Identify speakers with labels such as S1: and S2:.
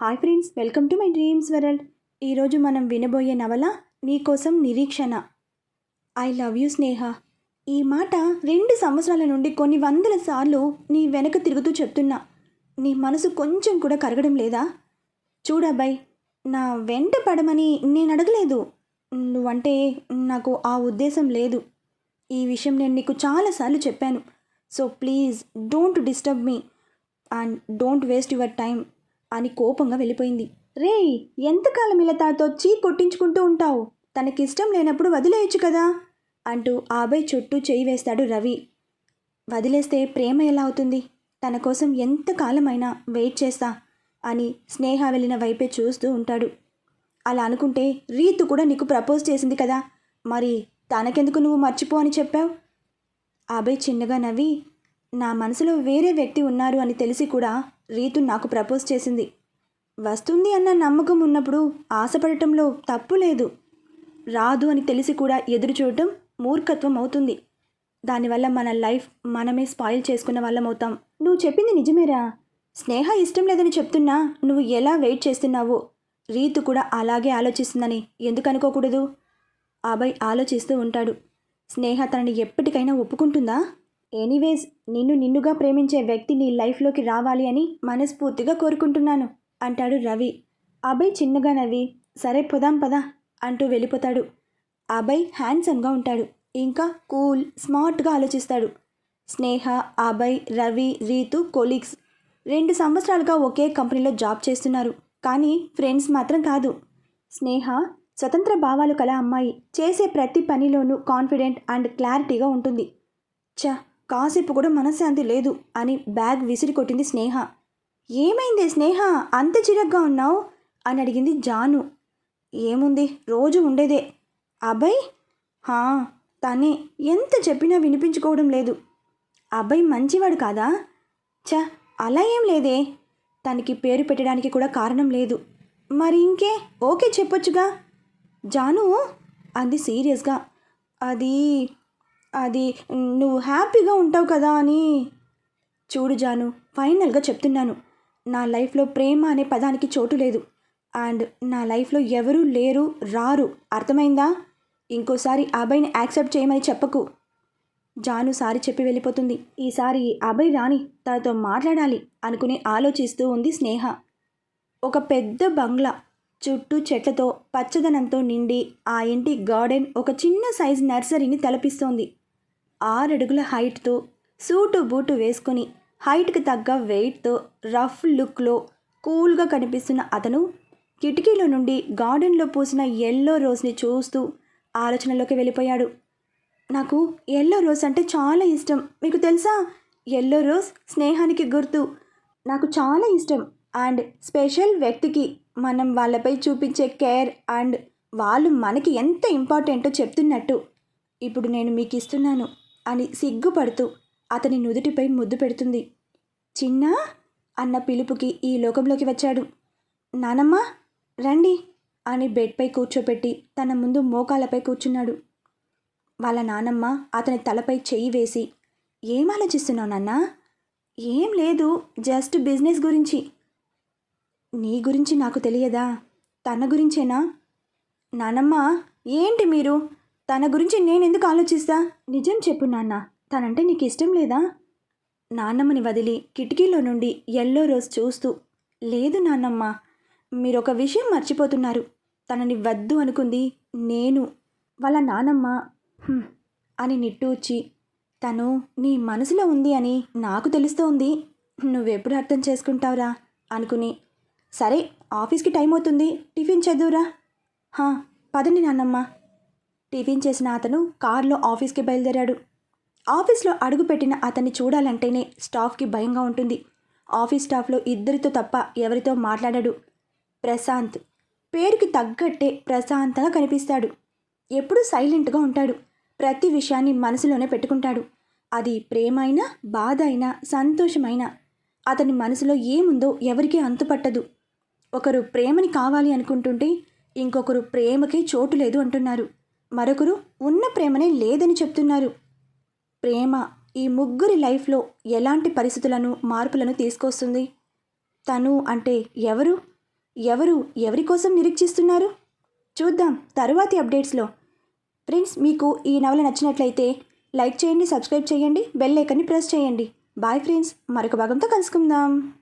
S1: Hi friends welcome to my dreams world. ఈరోజు మనం వినబోయే నవల నీకోసం నిరీక్షణ. I love you Sneha. ఈ మాట రెండు సంవత్సరాల నుండి కొన్ని వందల సార్లు నీ వెనక తిరుగుతూ చెప్తున్నా. నీ మనసు కొంచెం కూడా కరగడం లేదా? చూడబ్బాయ్ నా వెంట పడమని నేను అడగలేదు. నువ్వంటే నాకు ఆ ఉద్దేశం లేదు. ఈ విషయం నేను నీకు చాలాసార్లు చెప్పాను. So please don't disturb me and don't waste your time అని కోపంగా వెళ్ళిపోయింది. రే ఎంతకాలం ఇలా తనతో చీ కొట్టించుకుంటూ ఉంటావు? తనకిష్టం లేనప్పుడు వదిలేయచ్చు కదా? అంటూ ఆబై చుట్టూ చేయి వేస్తాడు రవి. వదిలేస్తే ప్రేమ ఎలా అవుతుంది? తన కోసం ఎంతకాలమైనా వెయిట్ చేస్తా అని స్నేహ వెళ్ళిన వైపే చూస్తూ ఉంటాడు. అలా అనుకుంటే రీతు కూడా నీకు ప్రపోజ్ చేసింది కదా? మరి తనకెందుకు నువ్వు మర్చిపో అని చెప్పావు? అభయ్ చిన్నగా నవ్వి నా మనసులో వేరే వ్యక్తి ఉన్నారు అని తెలిసి కూడా రీతు నాకు ప్రపోజ్ చేసింది. వస్తుంది అన్న నమ్మకం ఉన్నప్పుడు ఆశపడటంలో తప్పు లేదు. రాదు అని తెలిసి కూడా ఎదురు చూడటం మూర్ఖత్వం అవుతుంది. దానివల్ల మన లైఫ్ మనమే స్పాయిల్ చేసుకున్న వాళ్ళం అవుతాం. నువ్వు చెప్పింది నిజమేరా? స్నేహ ఇష్టం లేదని చెప్తున్నా నువ్వు ఎలా వెయిట్ చేస్తున్నావో? రీతు కూడా అలాగే ఆలోచిస్తుందని ఎందుకు అనుకోకూడదు? అభయ్ ఆలోచిస్తూ ఉంటాడు. స్నేహ తనని ఎప్పటికైనా ఒప్పుకుంటుందా? ఎనీవేస్ నిన్ను నిన్నుగా ప్రేమించే వ్యక్తి నీ లైఫ్లోకి రావాలి అని మనస్ఫూర్తిగా కోరుకుంటున్నాను అంటాడు రవి. అభయ్ చిన్నగా నవ్వి సరే పొదాం పదా అంటూ వెళ్ళిపోతాడు. అభయ్ హ్యాండ్సమ్గా ఉంటాడు. ఇంకా కూల్ స్మార్ట్గా ఆలోచిస్తాడు. స్నేహ అభయ్ రవి రీతు కొలీగ్స్ రెండు సంవత్సరాలుగా ఒకే కంపెనీలో జాబ్ చేస్తున్నారు. కానీ ఫ్రెండ్స్ మాత్రం కాదు. స్నేహ స్వతంత్ర భావాలు కల అమ్మాయి. చేసే ప్రతి పనిలోనూ కాన్ఫిడెంట్ అండ్ క్లారిటీగా ఉంటుంది. చ కాసేపు కూడా మనశ్శాంతి లేదు అని బ్యాగ్ విసిరి కొట్టింది స్నేహ. ఏమైంది స్నేహ? అంత చిరగ్గా ఉన్నావు? అని అడిగింది జాను. ఏముంది? రోజు ఉండేదే. అభయ్? హా తనే. ఎంత చెప్పినా వినిపించుకోవడం లేదు. అబ్బాయి మంచివాడు కాదా? చ అలా ఏం లేదే. తనకి పేరు పెట్టడానికి కూడా కారణం లేదు. మరి ఇంకే? ఓకే చెప్పొచ్చుగా. జాను? అంది సీరియస్గా. అది అది నువ్వు హ్యాపీగా ఉంటావు కదా అని. చూడు జాను ఫైనల్గా చెప్తున్నాను. నా లైఫ్లో ప్రేమ అనే పదానికి చోటు లేదు. అండ్ నా లైఫ్లో ఎవరూ లేరు రారు. అర్థమైందా? ఇంకోసారి అభయ్ని యాక్సెప్ట్ చేయమని చెప్పకు. జాను సారి చెప్పి వెళ్ళిపోతుంది. ఈసారి అభయ్ రాని తనతో మాట్లాడాలి అనుకుని ఆలోచిస్తూ ఉంది స్నేహ. ఒక పెద్ద బంగ్లా చుట్టూ చెట్లతో పచ్చదనంతో నిండి ఆ ఇంటి గార్డెన్ ఒక చిన్న సైజ్ నర్సరీని తలపిస్తోంది. ఆరడుగుల హైట్తో సూటు బూటు వేసుకొని హైట్కి తగ్గ వెయిట్తో రఫ్ లుక్లో కూల్గా కనిపిస్తున్న అతను కిటికీలో నుండి గార్డెన్లో పూసిన ఎల్లో రోజ్ని చూస్తూ ఆలోచనలోకి వెళ్ళిపోయాడు. నాకు ఎల్లో రోజ్ అంటే చాలా ఇష్టం. మీకు తెలుసా? ఎల్లో రోజ్ స్నేహానికి గుర్తు. నాకు చాలా ఇష్టం. అండ్ స్పెషల్ వ్యక్తికి మనం వాళ్ళపై చూపించే కేర్ అండ్ వాళ్ళు మనకి ఎంత ఇంపార్టెంటో చెప్తున్నట్టు. ఇప్పుడు నేను మీకు ఇస్తున్నాను అని సిగ్గుపడుతూ అతని నుదుటిపై ముద్దు పెడుతుంది. చిన్నా అన్న పిలుపుకి ఈ లోకంలోకి వచ్చాడు. నానమ్మ రండి అని బెడ్పై కూర్చోపెట్టి తన ముందు మోకాలపై కూర్చున్నాడు. వాళ్ళ నానమ్మ అతని తలపై చెయ్యి వేసి ఏం ఆలోచిస్తున్నావు నాన్న? ఏం లేదు జస్ట్ బిజినెస్ గురించి. నీ గురించి నాకు తెలియదా? తన గురించేనా? నానమ్మ ఏంటి మీరు? తన గురించి నేను ఎందుకు ఆలోచిస్తా? నిజం చెప్పు నాన్న. తనంటే నీకు ఇష్టం లేదా? నాన్నమ్మని వదిలి కిటికీలో నుండి ఎల్లో రోజ్ చూస్తూ లేదు నాన్నమ్మ మీరు ఒక విషయం మర్చిపోతున్నారు. తనని వద్దు అనుకుంది నేను. వాళ్ళ నానమ్మ అని నిట్టూర్చి తను నీ మనసులో ఉంది అని నాకు తెలుస్తోంది. నువ్వెప్పుడు అర్థం చేసుకుంటావురా? అనుకుని సరే ఆఫీస్కి టైం అవుతుంది టిఫిన్ చదువురా హా పదండి నాన్నమ్మ. టిఫిన్ చేసిన అతను కారులో ఆఫీస్కి బయలుదేరాడు. ఆఫీస్లో అడుగుపెట్టిన అతన్ని చూడాలంటేనే స్టాఫ్కి భయంగా ఉంటుంది. ఆఫీస్ స్టాఫ్లో ఇద్దరితో తప్ప ఎవరితో మాట్లాడాడు. ప్రశాంత్. పేరుకి తగ్గట్టే ప్రశాంతంగా కనిపిస్తాడు. ఎప్పుడూ సైలెంట్గా ఉంటాడు. ప్రతి విషయాన్ని మనసులోనే పెట్టుకుంటాడు. అది ప్రేమ అయినా బాధ అయినా సంతోషమైనా అతని మనసులో ఏముందో ఎవరికీ అంతుపట్టదు. ఒకరు ప్రేమని కావాలి అనుకుంటుంటే ఇంకొకరు ప్రేమకి చోటు లేదు అంటున్నారు. మరొకరు ఉన్న ప్రేమనే లేదని చెప్తున్నారు. ప్రేమ ఈ ముగ్గురి లైఫ్లో ఎలాంటి పరిస్థితులను మార్పులను తీసుకొస్తుంది? తను అంటే ఎవరు? ఎవరు ఎవరి కోసం నిరీక్షిస్తున్నారు? చూద్దాం తరువాతి అప్డేట్స్లో. ఫ్రెండ్స్ మీకు ఈ నవల నచ్చినట్లయితే లైక్ చేయండి సబ్స్క్రైబ్ చేయండి బెల్ ఐకన్ని ప్రెస్ చేయండి. బాయ్ ఫ్రెండ్స్ మరొక భాగంతో కలుసుకుందాం.